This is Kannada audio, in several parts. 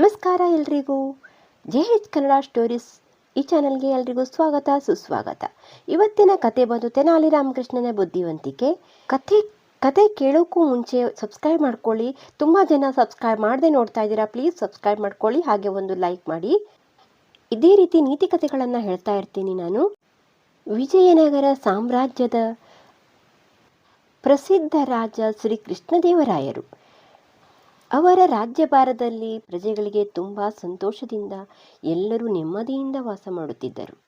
ನಮಸ್ಕಾರ ಎಲ್ರಿಗೂ. J H Kannada stories. ಈ ಚಾನಲ್ಗೆ ಎಲ್ರಿಗೂ ಸ್ವಾಗತ, ಸುಸ್ವಾಗತ. ಇವತ್ತಿನ ಕತೆ ಬಂದು ತೆನಾಲಿ ರಾಮಕೃಷ್ಣನ ಬುದ್ಧಿವಂತಿಕೆ. ಕಥೆ, ಕತೆ ಕೇಳೋಕ್ಕೂ ಮುಂಚೆ ಸಬ್ಸ್ಕ್ರೈಬ್ ಮಾಡ್ಕೊಳ್ಳಿ. ತುಂಬ ಜನ ಸಬ್ಸ್ಕ್ರೈಬ್ ಮಾಡದೆ ನೋಡ್ತಾ ಇದ್ದೀರಾ, ಪ್ಲೀಸ್ ಸಬ್ಸ್ಕ್ರೈಬ್ ಮಾಡ್ಕೊಳ್ಳಿ. ಹಾಗೆ ಒಂದು ಲೈಕ್ ಮಾಡಿ. ಇದೇ ರೀತಿ ನೀತಿ ಕಥೆಗಳನ್ನು ಹೇಳ್ತಾ ಇರ್ತೀನಿ ನಾನು. ವಿಜಯನಗರ ಸಾಮ್ರಾಜ್ಯದ ಪ್ರಸಿದ್ಧ ರಾಜ ಶ್ರೀ ಕೃಷ್ಣದೇವರಾಯರು ಅವರ ರಾಜ್ಯಭಾರದಲ್ಲಿ ಪ್ರಜೆಗಳಿಗೆ ತುಂಬ ಸಂತೋಷದಿಂದ ಎಲ್ಲರೂ ನೆಮ್ಮದಿಯಿಂದ ವಾಸ ಮಾಡುತ್ತಿದ್ದರು.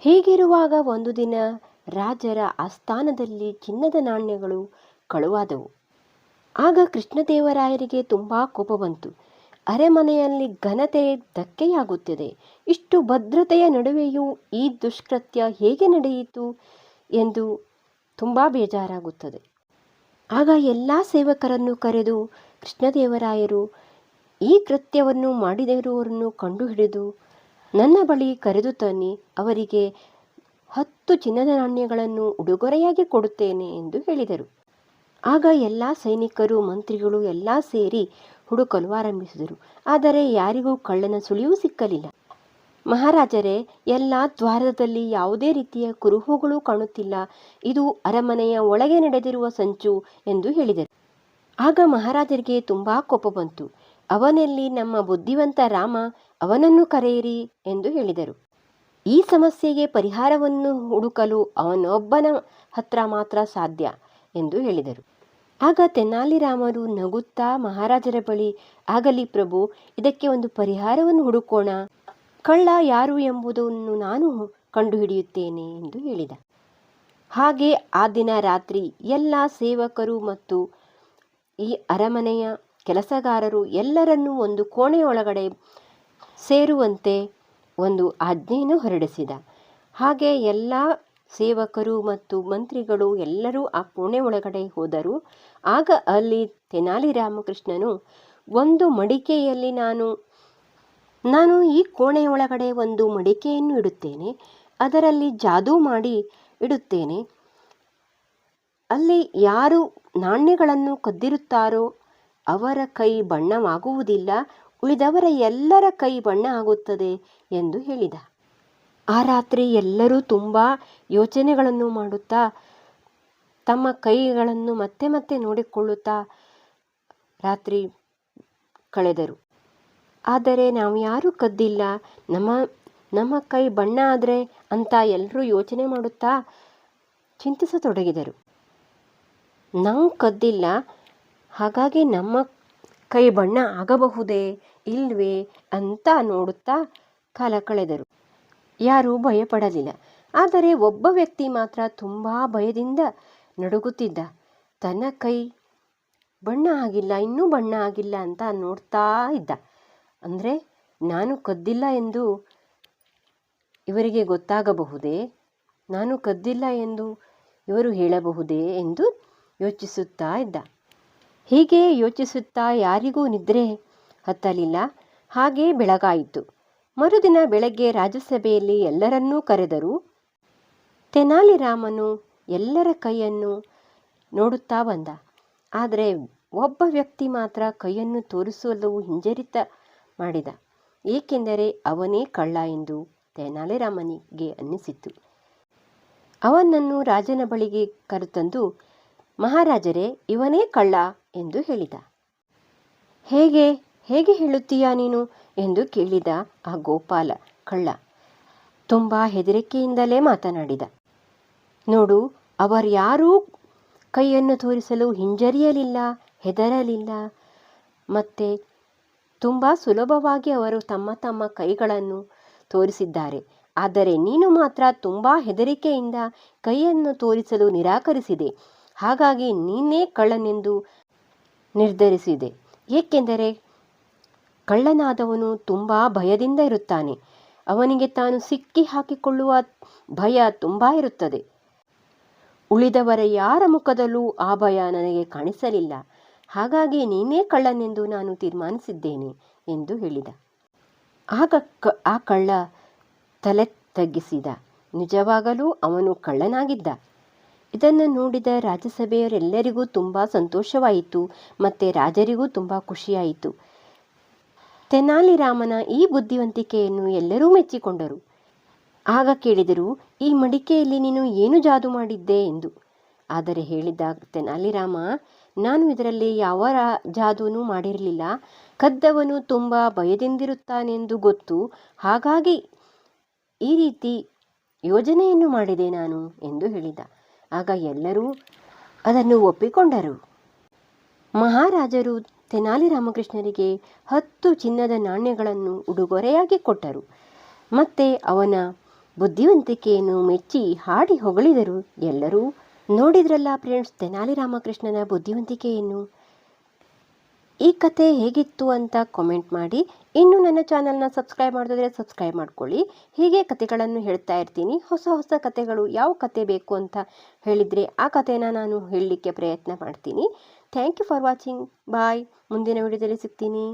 ಹೀಗಿರುವಾಗ ಒಂದು ದಿನ ರಾಜರ ಆಸ್ಥಾನದಲ್ಲಿ ಚಿನ್ನದ ನಾಣ್ಯಗಳು ಕಳುವಾದವು. ಆಗ ಕೃಷ್ಣದೇವರಾಯರಿಗೆ ತುಂಬ ಕೋಪ ಬಂತು. ಅರೆಮನೆಯಲ್ಲಿ ಘನತೆ ಧಕ್ಕೆಯಾಗುತ್ತಿದೆ. ಇಷ್ಟು ಭದ್ರತೆಯ ನಡುವೆಯೂ ಈ ದುಷ್ಕೃತ್ಯ ಹೇಗೆ ನಡೆಯಿತು ಎಂದು ತುಂಬ ಬೇಜಾರಾಗುತ್ತದೆ. ಆಗ ಎಲ್ಲ ಸೇವಕರನ್ನು ಕರೆದು ಕೃಷ್ಣದೇವರಾಯರು ಈ ಕೃತ್ಯವನ್ನು ಮಾಡಿದವರನ್ನು ಕಂಡುಹಿಡಿದು ನನ್ನ ಬಳಿ ಕರೆದು ತನ್ನಿ, ಅವರಿಗೆ ಹತ್ತು ಚಿನ್ನದ ನಾಣ್ಯಗಳನ್ನು ಉಡುಗೊರೆಯಾಗಿ ಕೊಡುತ್ತೇನೆ ಎಂದು ಹೇಳಿದರು. ಆಗ ಎಲ್ಲ ಸೈನಿಕರು, ಮಂತ್ರಿಗಳು ಎಲ್ಲ ಸೇರಿ ಹುಡುಕಲು ಆರಂಭಿಸಿದರು. ಆದರೆ ಯಾರಿಗೂ ಕಳ್ಳನ ಸುಳಿವು ಸಿಕ್ಕಲಿಲ್ಲ. ಮಹಾರಾಜರೇ, ಎಲ್ಲ ದ್ವಾರದಲ್ಲಿ ಯಾವುದೇ ರೀತಿಯ ಕುರುಹುಗಳು ಕಾಣುತ್ತಿಲ್ಲ. ಇದು ಅರಮನೆಯ ಒಳಗೆ ನಡೆದಿರುವ ಸಂಚು ಎಂದು ಹೇಳಿದರು. ಆಗ ಮಹಾರಾಜರಿಗೆ ತುಂಬ ಕೋಪ ಬಂತು. ಅವನಲ್ಲಿ ನಮ್ಮ ಬುದ್ಧಿವಂತ ರಾಮ ಅವನನ್ನು ಕರೆಯಿರಿ ಎಂದು ಹೇಳಿದರು. ಈ ಸಮಸ್ಯೆಗೆ ಪರಿಹಾರವನ್ನು ಹುಡುಕಲು ಅವನೊಬ್ಬನ ಹತ್ರ ಮಾತ್ರ ಸಾಧ್ಯ ಎಂದು ಹೇಳಿದರು. ಆಗ ತೆನಾಲಿರಾಮರು ನಗುತ್ತಾ ಮಹಾರಾಜರ ಬಳಿ, ಆಗಲಿ ಪ್ರಭು, ಇದಕ್ಕೆ ಒಂದು ಪರಿಹಾರವನ್ನು ಹುಡುಕೋಣ. ಕಳ್ಳ ಯಾರು ಎಂಬುದನ್ನು ನಾನು ಕಂಡುಹಿಡಿಯುತ್ತೇನೆ ಎಂದು ಹೇಳಿದ. ಹಾಗೆ ಆ ದಿನ ರಾತ್ರಿ ಎಲ್ಲ ಸೇವಕರು ಮತ್ತು ಈ ಅರಮನೆಯ ಕೆಲಸಗಾರರು ಎಲ್ಲರನ್ನೂ ಒಂದು ಕೋಣೆಯೊಳಗಡೆ ಸೇರುವಂತೆ ಒಂದು ಆಜ್ಞೆಯನ್ನು ಹೊರಡಿಸಿದ. ಹಾಗೆ ಎಲ್ಲ ಸೇವಕರು ಮತ್ತು ಮಂತ್ರಿಗಳು ಎಲ್ಲರೂ ಆ ಕೋಣೆ ಒಳಗಡೆ ಹೋದರು. ಆಗ ಅಲ್ಲಿ ತೆನಾಲಿ ರಾಮಕೃಷ್ಣನು, ಒಂದು ಮಡಿಕೆಯಲ್ಲಿ ನಾನು ನಾನು ಈ ಕೋಣೆಯೊಳಗಡೆ ಒಂದು ಮಡಿಕೆಯನ್ನು ಇಡುತ್ತೇನೆ. ಅದರಲ್ಲಿ ಜಾದೂ ಮಾಡಿ ಇಡುತ್ತೇನೆ. ಅಲ್ಲಿ ಯಾರು ನಾಣ್ಯಗಳನ್ನು ಕದ್ದಿರುತ್ತಾರೋ ಅವರ ಕೈ ಬಣ್ಣವಾಗುವುದಿಲ್ಲ, ಉಳಿದವರ ಎಲ್ಲರ ಕೈ ಬಣ್ಣ ಆಗುತ್ತದೆ ಎಂದು ಹೇಳಿದ. ಆ ರಾತ್ರಿ ಎಲ್ಲರೂ ತುಂಬ ಯೋಚನೆಗಳನ್ನು ಮಾಡುತ್ತಾ, ತಮ್ಮ ಕೈಗಳನ್ನು ಮತ್ತೆ ಮತ್ತೆ ನೋಡಿಕೊಳ್ಳುತ್ತಾ ರಾತ್ರಿ ಕಳೆದರು. ಆದರೆ ನಾವು ಯಾರೂ ಕದ್ದಿಲ್ಲ, ನಮ್ಮ ನಮ್ಮ ಕೈ ಬಣ್ಣ ಆದರೆ ಅಂತ ಎಲ್ಲರೂ ಯೋಚನೆ ಮಾಡುತ್ತಾ ಚಿಂತಿಸತೊಡಗಿದರು. ನಾವು ಕದ್ದಿಲ್ಲ. ಹಾಗಾಗಿ ನಮ್ಮ ಕೈ ಬಣ್ಣ ಆಗಬಹುದೇ ಇಲ್ವೇ ಅಂತ ನೋಡುತ್ತಾ ಕಾಲ ಕಳೆದರು. ಯಾರೂ ಭಯಪಡಲಿಲ್ಲ. ಆದರೆ ಒಬ್ಬ ವ್ಯಕ್ತಿ ಮಾತ್ರ ತುಂಬ ಭಯದಿಂದ ನಡುಗುತ್ತಿದ್ದ. ತನ್ನ ಕೈ ಬಣ್ಣ ಆಗಿಲ್ಲ, ಇನ್ನೂ ಬಣ್ಣ ಆಗಿಲ್ಲ ಅಂತ ನೋಡ್ತಾ ಇದ್ದ. ಅಂದರೆ ನಾನು ಕದ್ದಿಲ್ಲ ಎಂದು ಇವರಿಗೆ ಗೊತ್ತಾಗಬಹುದೇ? ನಾನು ಕದ್ದಿಲ್ಲ ಎಂದು ಇವರು ಹೇಳಬಹುದೇ ಎಂದು ಯೋಚಿಸುತ್ತಾ ಇದ್ದ. ಹೀಗೆ ಯೋಚಿಸುತ್ತಾ ಯಾರಿಗೂ ನಿದ್ರೆ ಹತ್ತಲಿಲ್ಲ. ಹಾಗೇ ಬೆಳಗಾಯಿತು. ಮರುದಿನ ಬೆಳಗ್ಗೆ ರಾಜ್ಯಸಭೆಯಲ್ಲಿ ಎಲ್ಲರನ್ನೂ ಕರೆದರು ತೆನಾಲಿರಾಮನು ಎಲ್ಲರ ಕೈಯನ್ನು ನೋಡುತ್ತಾ ಬಂದ. ಆದರೆ ಒಬ್ಬ ವ್ಯಕ್ತಿ ಮಾತ್ರ ಕೈಯನ್ನು ತೋರಿಸಲು ಹಿಂಜರಿತ ಮಾಡಿದ. ಏಕೆಂದರೆ ಅವನೇ ಕಳ್ಳ ಎಂದು ತೆನಾಲಿರಾಮನಿಗೆ ಅನ್ನಿಸಿತು. ಅವನನ್ನು ರಾಜನ ಬಳಿಗೆ ಕರೆತಂದು ಮಹಾರಾಜರೇ, ಇವನೇ ಕಳ್ಳ ಎಂದು ಹೇಳಿದ. ಹೇಗೆ ಹೇಗೆ ಹೇಳುತ್ತೀಯಾ ನೀನು ಎಂದು ಕೇಳಿದ ಆ ಗೋಪಾಲ ಕಳ್ಳ. ತುಂಬ ಹೆದರಿಕೆಯಿಂದಲೇ ಮಾತನಾಡಿದ. ನೋಡು ಅವರ್ಯಾರೂ ಕೈಯನ್ನು ತೋರಿಸಲು ಹಿಂಜರಿಯಲಿಲ್ಲ, ಹೆದರಲಿಲ್ಲ, ಮತ್ತೆ ತುಂಬ ಸುಲಭವಾಗಿ ಅವರು ತಮ್ಮ ತಮ್ಮ ಕೈಗಳನ್ನು ತೋರಿಸಿದ್ದಾರೆ. ಆದರೆ ನೀನು ಮಾತ್ರ ತುಂಬ ಹೆದರಿಕೆಯಿಂದ ಕೈಯನ್ನು ತೋರಿಸಲು ನಿರಾಕರಿಸಿದೆ. ಹಾಗಾಗಿ ನೀನೇ ಕಳ್ಳನೆಂದು ನಿರ್ಧರಿಸಿದೆ. ಏಕೆಂದರೆ ಕಳ್ಳನಾದವನು ತುಂಬ ಭಯದಿಂದ ಇರುತ್ತಾನೆ. ಅವನಿಗೆ ತಾನು ಸಿಕ್ಕಿ ಹಾಕಿಕೊಳ್ಳುವ ಭಯ ತುಂಬ ಇರುತ್ತದೆ. ಉಳಿದವರ ಯಾರ ಮುಖದಲ್ಲೂ ಆ ಭಯ ನನಗೆ ಕಾಣಿಸಲಿಲ್ಲ. ಹಾಗಾಗಿ ನೀನೇ ಕಳ್ಳನೆಂದು ನಾನು ತೀರ್ಮಾನಿಸಿದ್ದೇನೆ ಎಂದು ಹೇಳಿದ. ಆಗ ಆ ಕಳ್ಳ ತಲೆ ತಗ್ಗಿಸಿದ ನಿಜವಾಗಲೂ ಅವನು ಕಳ್ಳನಾಗಿದ್ದ. ಇದನ್ನು ನೋಡಿದ ರಾಜ್ಯಸಭೆಯವರೆಲ್ಲರಿಗೂ ತುಂಬ ಸಂತೋಷವಾಯಿತು, ಮತ್ತು ರಾಜರಿಗೂ ತುಂಬ ಖುಷಿಯಾಯಿತು. ತೆನಾಲಿರಾಮನ ಈ ಬುದ್ಧಿವಂತಿಕೆಯನ್ನು ಎಲ್ಲರೂ ಮೆಚ್ಚಿಕೊಂಡರು. ಆಗ ಕೇಳಿದರು, ಈ ಮಡಿಕೆಯಲ್ಲಿ ನೀನು ಏನು ಜಾದು ಮಾಡಿದ್ದೆ? ಎಂದು. ಆದರೆ ಹೇಳಿದ ತೆನಾಲಿರಾಮ, ನಾನು ಇದರಲ್ಲಿ ಯಾವ ರಾ- ಜಾದೂನೂ ಮಾಡಿರಲಿಲ್ಲ. ಕದ್ದವನು ತುಂಬ ಭಯದಿಂದಿರುತ್ತಾನೆಂದು ಗೊತ್ತು. ಹಾಗಾಗಿ ಈ ರೀತಿ ಯೋಜನೆಯನ್ನು ಮಾಡಿದೆ ನಾನು, ಎಂದು ಹೇಳಿದ. ಆಗ ಎಲ್ಲರೂ ಅದನ್ನು ಒಪ್ಪಿಕೊಂಡರು. ಮಹಾರಾಜರು ತೆನಾಲಿ ರಾಮಕೃಷ್ಣರಿಗೆ ಹತ್ತು ಚಿನ್ನದ ನಾಣ್ಯಗಳನ್ನು ಉಡುಗೊರೆಯಾಗಿ ಕೊಟ್ಟರು. ಮತ್ತೆ ಅವನ ಬುದ್ಧಿವಂತಿಕೆಯನ್ನು ಮೆಚ್ಚಿ ಹಾಡಿ ಹೊಗಳಿದರು. ಎಲ್ಲರೂ ನೋಡಿದ್ರಲ್ಲ ಫ್ರೆಂಡ್ಸ್, ತೆನಾಲಿ ರಾಮಕೃಷ್ಣನ ಬುದ್ಧಿವಂತಿಕೆಯನ್ನು. ಈ ಕತೆ ಹೇಗಿತ್ತು ಅಂತ ಕಾಮೆಂಟ್ ಮಾಡಿ. ಇನ್ನು ನನ್ನ ಚಾನಲ್ನ ಸಬ್ಸ್ಕ್ರೈಬ್ ಮಾಡಿದ್ರೆ ಸಬ್ಸ್ಕ್ರೈಬ್ ಮಾಡ್ಕೊಳ್ಳಿ. ಹೀಗೆ ಕತೆಗಳನ್ನು ಹೇಳ್ತಾ ಇರ್ತೀನಿ. ಹೊಸ ಹೊಸ ಕತೆಗಳು ಯಾವ ಕತೆ ಬೇಕು ಅಂತ ಹೇಳಿದರೆ ಆ ಕತೆನ ನಾನು ಹೇಳಲಿಕ್ಕೆ ಪ್ರಯತ್ನ ಮಾಡ್ತೀನಿ. Thank you for watching bye ಮುಂದಿನ ವಿಡಿಯೋದಲ್ಲಿ ಸಿಗ್ತೀನಿ.